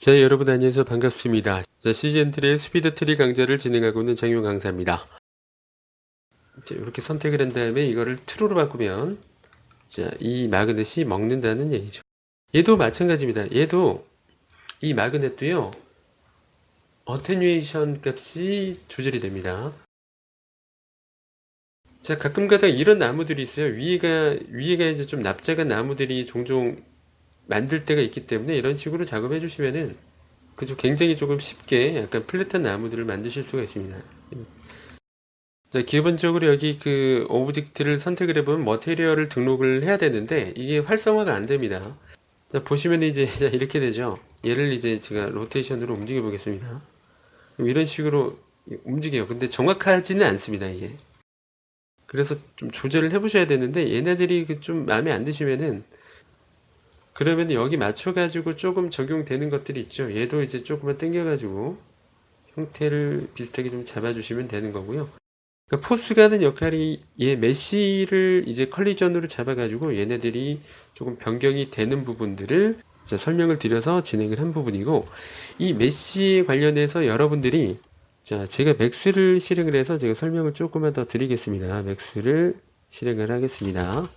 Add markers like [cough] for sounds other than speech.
자, 여러분 안녕하세요. 반갑습니다. 자, 시즌3의 스피드 트리 강좌를 진행하고 있는 장용 강사입니다. 자, 이렇게 선택을 한 다음에 이거를 true로 바꾸면 자, 이 마그넷이 먹는다는 얘기죠. 얘도 마찬가지입니다. 얘도 이 마그넷도요. 어테뉴에이션 값이 조절이 됩니다. 자, 가끔가다 이런 나무들이 있어요. 위에가 위에가 이제 좀 납작한 나무들이 종종 만들 때가 있기 때문에 이런 식으로 작업해 주시면은 그죠 굉장히 조금 쉽게 약간 플랫한 나무들을 만드실 수가 있습니다. 자, 기본적으로 여기 그 오브젝트를 선택을 해보면 머테리얼을 등록을 해야 되는데 이게 활성화가 안 됩니다. 자, 보시면 이제 [laughs] 자, 이렇게 되죠. 얘를 이제 제가 로테이션으로 움직여 보겠습니다. 이런 식으로 움직여요. 근데 정확하지는 않습니다, 이게. 그래서 좀 조절을 해보셔야 되는데 얘네들이 그좀 마음에 안 드시면은 그러면 여기 맞춰가지고 조금 적용되는 것들이 있죠. 얘도 이제 조금만 당겨가지고 형태를 비슷하게 좀 잡아주시면 되는 거고요. 그러니까 포스가 하는 역할이 얘 메쉬를 이제 컬리전으로 잡아가지고 얘네들이 조금 변경이 되는 부분들을 자, 설명을 드려서 진행을 한 부분이고 이 메쉬에 관련해서 여러분들이 자 제가 맥스를 실행을 해서 제가 설명을 조금만 더 드리겠습니다. 맥스를 실행을 하겠습니다.